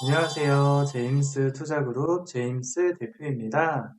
안녕하세요. 제임스 투자그룹 제임스 대표입니다.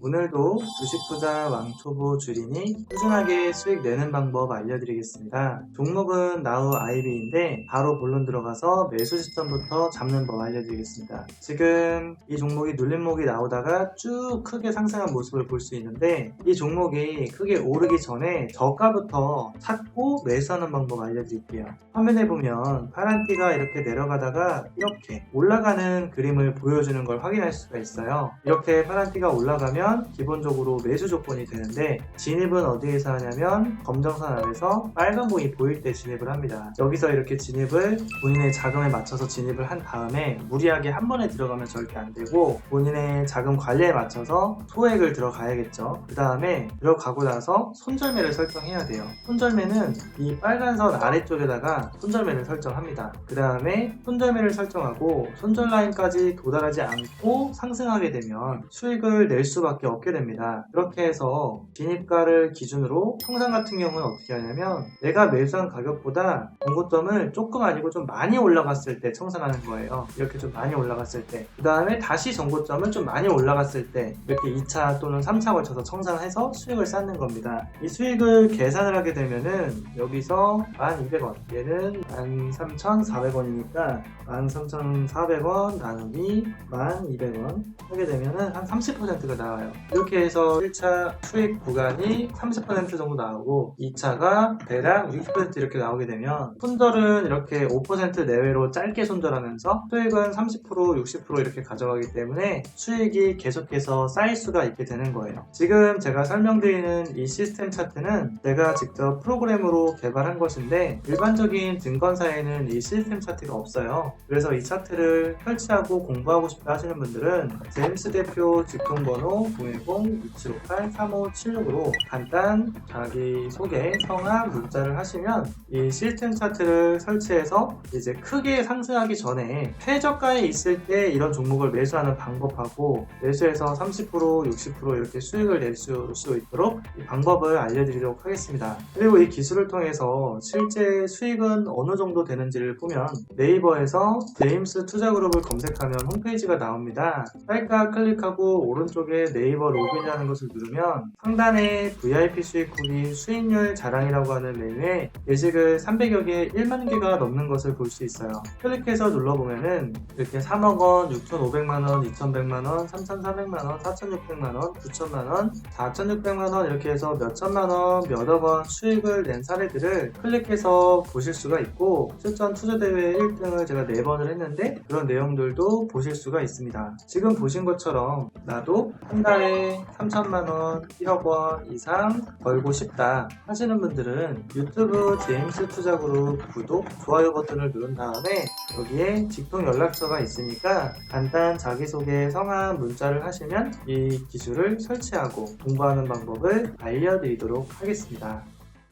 오늘도 주식 투자 왕초보 주린이 꾸준하게 수익 내는 방법 알려드리겠습니다. 종목은 나우 아이비인데 바로 본론 들어가서 매수 시점부터 잡는 법 알려드리겠습니다. 지금 이 종목이 눌림목이 나오다가 쭉 크게 상승한 모습을 볼 수 있는데 이 종목이 크게 오르기 전에 저가부터 찾고 매수하는 방법 알려드릴게요. 화면에 보면 파란 띠가 이렇게 내려가다가 이렇게 올라가는 그림을 보여주는 걸 확인할 수가 있어요. 이렇게 파란 띠가 올라가면 기본적으로 매수 조건이 되는데 진입은 어디에서 하냐면 검정선 아래서 빨간 봉이 보일 때 진입을 합니다. 여기서 이렇게 진입을 본인의 자금에 맞춰서 진입을 한 다음에 무리하게 한 번에 들어가면 절대 안 되고 본인의 자금 관리에 맞춰서 소액을 들어가야겠죠. 그 다음에 들어가고 나서 손절매를 설정해야 돼요. 손절매는 이 빨간 선 아래쪽에다가 손절매를 설정합니다. 그 다음에 손절매를 설정하고 손절 라인까지 도달하지 않고 상승하게 되면 수익을 낼 수밖에 없게 됩니다. 그렇게 해서 진입가를 기준으로 청산 같은 경우는 어떻게 하냐면 내가 매수한 가격보다 공고점을 조금 아니고 좀 많이 올라갔을 때 청산하는 거예요. 이렇게 좀 많이 올라갔을 때. 그 다음에 다시 정고점을 좀 많이 올라갔을 때 이렇게 2차 또는 3차 걸쳐서 청산해서 수익을 쌓는 겁니다. 이 수익을 계산을 하게 되면은 여기서 1200원 얘는 13,400원이니까 13,400원 나누기 1200원 하게 되면은 한 30%가 나와요. 이렇게 해서 1차 수익 구간이 30% 정도 나오고 2차가 대략 60% 이렇게 나오게 되면 손절은 이렇게 5% 내외로 짧게 손절하면서 수익은 30% 60% 이렇게 가져가기 때문에 수익이 계속해서 쌓일 수가 있게 되는 거예요. 지금 제가 설명드리는 이 시스템 차트는 제가 직접 프로그램으로 개발한 것인데 일반적인 증권사에는 이 시스템 차트가 없어요. 그래서 이 차트를 설치하고 공부하고 싶다 하시는 분들은 제임스 대표 직통번호 010-2758-3576으로 간단 자기 소개, 성함, 문자를 하시면 이 시스템 차트를 설치해서 이제 크게 상승하기 전에 최저가에 있을 때 이런 종목을 매수하는 방법하고 매수해서 30% 60% 이렇게 수익을 낼 수 있도록 이 방법을 알려드리도록 하겠습니다. 그리고 이 기술을 통해서 실제 수익은 어느 정도 되는지를 보면 네이버에서 제임스 투자그룹을 검색하면 홈페이지가 나옵니다. 딸까 클릭하고 오른쪽에 네이버 로그인이라는 것을 누르면 상단에 VIP 수익 후기 수익률 자랑이라고 하는 메뉴에 예식을 300여 개 1만 개가 넘는 것을 볼 수 있어요. 클릭해서 눌러보면은 이렇게 3억 원, 6,500만 원, 2,100만 원, 3,400만 원, 4,600만 원, 9,000만 원, 4,600만 원 이렇게 해서 몇 천만 원, 몇억 원 수익을 낸 사례들을 클릭해서 보실 수가 있고 실전 투자 대회 1등을 제가 4번을 했는데 그런 내용들도 보실 수가 있습니다. 지금 보신 것처럼 나도 한 달에 3천만원, 1억원 이상 벌고 싶다 하시는 분들은 유튜브 제임스 투자그룹 구독, 좋아요 버튼을 누른 다음에 여기에 직통 연락처가 있으니까 간단 자기소개 성함 문자를 하시면 이 기술을 설치하고 공부하는 방법을 알려드리도록 하겠습니다.